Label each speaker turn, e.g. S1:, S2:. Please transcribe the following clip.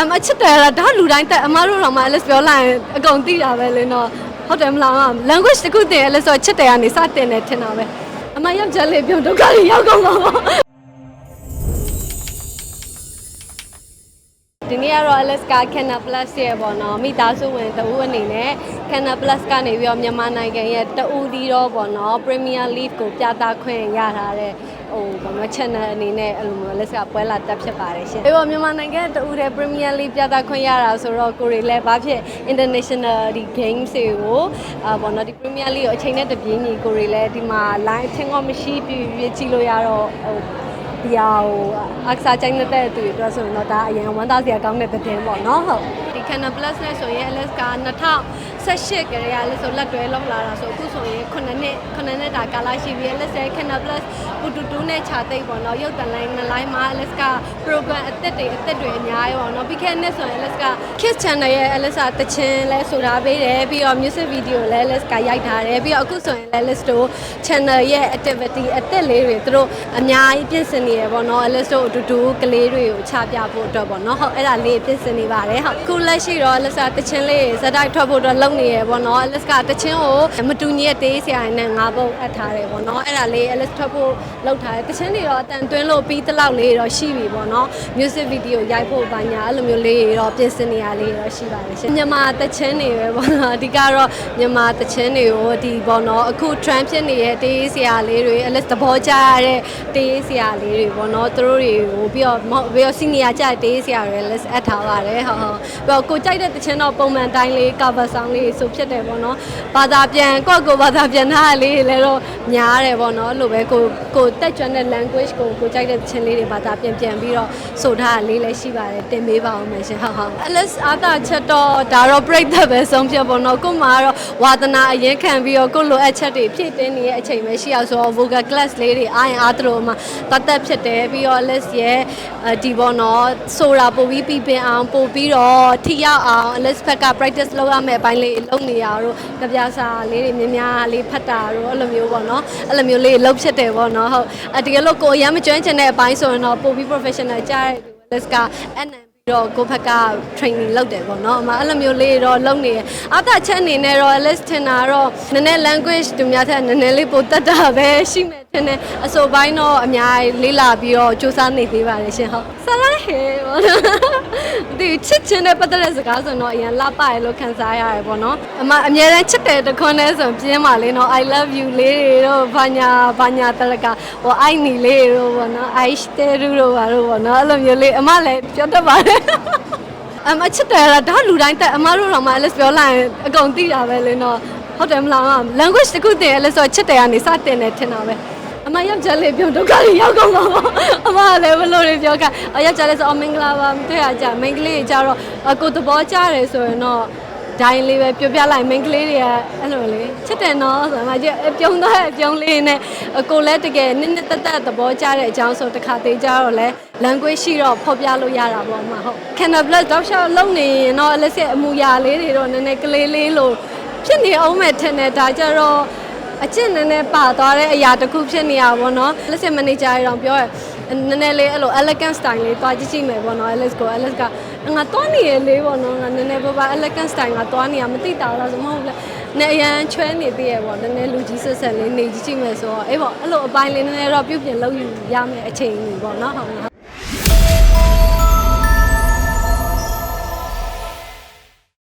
S1: အမချစ်တယ်လားဒါလူတိုင်းတက်အမတို့တော့မှ Alice ပြောလိုက်ရင်အကုန်သိတာပဲလေနော်ဟုတ်တယ်မလား language တစ်ခုသင် Alice ဆိုချစ်တယ်ကနေစတင်တယ်ထင်တာပဲအမယောက်ျားလေးပြုံဒုက္ခတွေရောက်ကုန်ပါဘော ဒီနေ့ကတော့ Alaska Canna Plus ရဲ့ပေါ့နော်မိသားစုဝင်တဦးအနေနဲ့ Canna Plus ကနေပြီးတော့မြန်မာနိုင်ငံရဲ့တဦးဒီတော့ပေါ့နော် Premier League ကိုပြသခွင့်ရထားတဲ့ဟိုဘာမ channel အနေနဲ့အဲ့လိုမျိုး Alaska ပွဲလာတက်ဖြစ်ပါတယ်ရှင်။ပြီးတော့မြန်မာနိုင်ငံတဦးတဲ့ Premier League ပြသခွင့်ရတာဆိုတော့ကိုရီလည်းဘာဖြစ် international ဒီ games တွေကိုအာပေါ့နော်ဒီ Premier League ကိုအချိန်နဲ့တပြေးညီကိုရီလည်းဒီမှာ live ထင်ကောမရှိပြပြကြည့်လို့ရတော့ဟို ဒီဟာဟိုအခစားချိုင်းတဲ့သူတွေအတွက်ဆိုရင်တော့ဒါအရင်ဝမ်းသာစရာကောင်းတဲ့သတင်းပေါ့နော်ဟုတ်ဒီ Canon Plus နဲ့ဆိုရင် LS က2018ကလေးကလည်းဆိုလက်တွဲလောက်လာတာဆိုအခုဆိုရင်9နှစ်9နှစ်တာကာလရှိပြီ LS ရဲ့ Canon Plus ပူတူတူနဲ့ခြာသိပ်ပေါ့နော်ရုပ်တန်လိုင်းနှစ်လိုင်းမှာ LS က program အသစ်တွေအသစ်တွေအများကြီးပေါ့နော်ပြီးခဲ့တဲ့နှစ်ဆိုရင် LS က Kids Channel ရဲ့ LS ကတချင်းလဲဆိုထားပေးတယ်ပြီးတော့ music video လည်း LS ကရိုက်ထားတယ်ပြီးတော့အခုဆိုရင်လည်း LS တို့ channel ရဲ့ activity အသစ်လေးတွေသူတို့အများကြီးပြင်ဆင်နေရပေါ့နော် LS တို့အတူတူကလေးတွေကိုချပြဖို့အတွက်ပေါ့နော်ဟုတ်အဲ့ဒါလေးပြင်ဆင်နေပါတယ်ဟုတ်ခုလက်ရှိတော့ LS ကတချင်းလေးဇက်တိုက်ထွက်ဖို့အတွက်လုပ်နေရပေါ့နော် LS ကတချင်းကိုမတူညီတဲ့တေးဆရာနဲ့ငါးပုတ်အပ်ထားတယ်ပေါ့နော်အဲ့ဒါလေး LS ထွက်ဖို့လုပ်ထားတယ်တချင်းတွေတော့အတန်တွင်းလို့ပြီးတလောက်လေးတော့ရှိပြီပေါ့နော် music video ရိုက်ဖို့ပါညာအဲ့လိုမျိုးလေးတွေတော့ပြင်ဆင်နေရလေးတော့ရှိပါတယ်ရှင်မြန်မာတချင်းတွေပဲပေါ့နော်အဓိကတော့မြန်မာတချင်းတွေကိုဒီပေါ့နော်အခု trend ဖြစ်နေတဲ့တေးဆရာလေးတွေ LS သဘောကျရတဲ့တေးဆရာလေးတွေပေါ့နော်သူတို့တွေကိုပြီးတော့မဟုတ်ပြီးတော့ senior ကျတဲ့တေးဆရာတွေ LS အပ်ထားပါတယ်ဟုတ်ဟုတ်ပြီးတော့ကိုကြိုက်တဲ့တချင်းတော့ပုံမှန်တိုင်းလေး cover song လေးဆိုဖြစ်တယ်ပေါ့နော်ဘာသာပြန်ကိုယ့်ကိုယ်ဘာသာပြန်ထားတာလေးတွေလည်းတော့များတယ်ပေါ့နော်လို့ပဲကိုကိုတက်ကြွတဲ့ language ကိုကိုကြိုက်တဲ့တချင်းလေးတွေဘာသာပြန်ပြန်ပြီးတော့ဆိုထားတာလေးလည်းရှိပါတယ်တင်ပေးပါအောင်မယ်ရှင်ဟုတ်ဟုတ် LS အားသာချက်တော့ဒါတော့ပြိတ်သက်ပဲဆုံးဖြတ်ပေါ့နော်ကို့မှာတော့ဝါသနာအရင်ခံပြီးတော့ကို့လိုအပ်ချက်တွေဖြည့်တင်းနေတဲ့အချိန်ပဲရှိအောင်ဆိုတော့ vocal class လေးတွေအားရင်အားသလိုမှတတ်သက်ဖြစ်တယ်ပြီးတော့ LS ရဲ့ဒီပေါ့နော်ဆိုတာပို့ပြီးပြီးပင်အောင်ပို့ပြီးတော့ထိရောက်အောင် LS ဘက်က practice လုပ်ရမယ့်အပိုင်းလေးလုပ်နေရတော့ကြပြစာလေးတွေများများလေးဖတ်တာတော့အဲ့လိုမျိုးပေါ့နော်အဲ့လိုမျိုးလေးလုပ်ဖြစ်တယ်ပေါ့နော်ဟုတ်အတကယ်လို့ကိုယ်အရင်မကျွမ်းကျင်တဲ့အပိုင်းဆိုရင်တော့ပို့ပြီး professional ကြားတဲ့ LS က NN ပြီးတော့ကိုယ့်ဘက်က training လုပ်တယ်ပေါ့နော်အမအဲ့လိုမျိုးလေးတော့လုပ်နေရအသာချက်အနေနဲ့တော့ list ထင်တာတော့နည်းနည်း language သူများထက်နည်းနည်းလေးပိုတက်တာပဲရှိမယ်ထင်တယ်အစိုးပိုင်းတော့အများကြီးလေးလာပြီးတော့စူးစမ်းနေသေးပါတယ်ရှင်ဟုတ်ဆလာဟဲပေါ့နော် ဒီချစ်ချင်းနဲ့ပတ်သက်တဲ့စကားဆိုတော့အရင်လှပရလို့ခံစားရတယ်ပေါ့နော်အမအများတန်းချစ်တယ်တခွန်းနဲ့ဆိုပြင်းပါလေနော် I love you လေးတွေတော့ဘာညာဘာညာတလကဟို I နီလေးတွေတော့ပေါ့နော် I stay တို့ပါတော့ပေါ့နော်အဲ့လိုမျိုးလေးအမလည်းပြောတတ်ပါတယ်အမချစ်တယ်လားဒါလူတိုင်းတက်အမတို့တော့မှ Alice ပြောလိုက်ရင်အကုန်သိတာပဲလေနော်ဟုတ်တယ်မလား language တစ်ခုသင် Alice ဆိုချစ်တယ်ကနေစတင်တယ်ထင်တာပဲ အမယောက်ျားလေးပြုံဒုက္ခတွေရောက်ကုန်ပါဘောအမကလည်းဘလို့တွေပြောကအော်ယောက်ျားလေးဆိုအမင်္ဂလာပါမတွေ့ရကြမိန်းကလေးကြတော့အကိုသဘောကျတယ်ဆိုရင်တော့ဒိုင်းလေးပဲပြောပြလိုက်မိန်းကလေးတွေကအဲ့လိုလေချစ်တယ်နော်ဆိုတော့မှကျပြုံးတော့ပြုံးလေးနဲ့အကိုလည်းတကယ်နစ်နစ်တက်တက်သဘောကျတဲ့အကြောင်းဆိုတခါသေးကြတော့လဲ language ရှိတော့ဖော်ပြလို့ရတာပေါ့အမဟုတ် Canada Plus တောက်လျှောက်လုံနေရင်တော့လက်ဆက်အမူအရာလေးတွေတော့နည်းနည်းကလေးလေးလို့ဖြစ်နေအောင်မဲ့ထင်တယ်ဒါကြတော့ အကျင့်နည်းနည်းပါသွားတဲ့အရာတစ်ခုဖြစ်နေရပါဘောနော်လက်ဆက် manager တွေတော့ပြောရနည်းနည်းလေးအဲ့လို elegant style လေးတွားကြည့်ကြည့်မယ်ပေါ့နော် Alex ကို Alex ကငါတွားနေရလေးပေါ့နော်ငါနည်းနည်းပါပါ elegant style ငါတွားနေရမသိတာလားဆိုမဟုတ်ဘူးနဲ့အရန်ချွဲနေသေးရပေါ့နည်းနည်းလူကြီးဆက်ဆက်လေးနေကြည့်ကြည့်မယ်ဆိုတော့အေးပေါ့အဲ့လိုအပိုင်းလေးနည်းနည်းတော့ပြုတ်ပြင်လုပ်ယူရမယ်အချိန်ကြီးပေါ့နော်ဟုတ်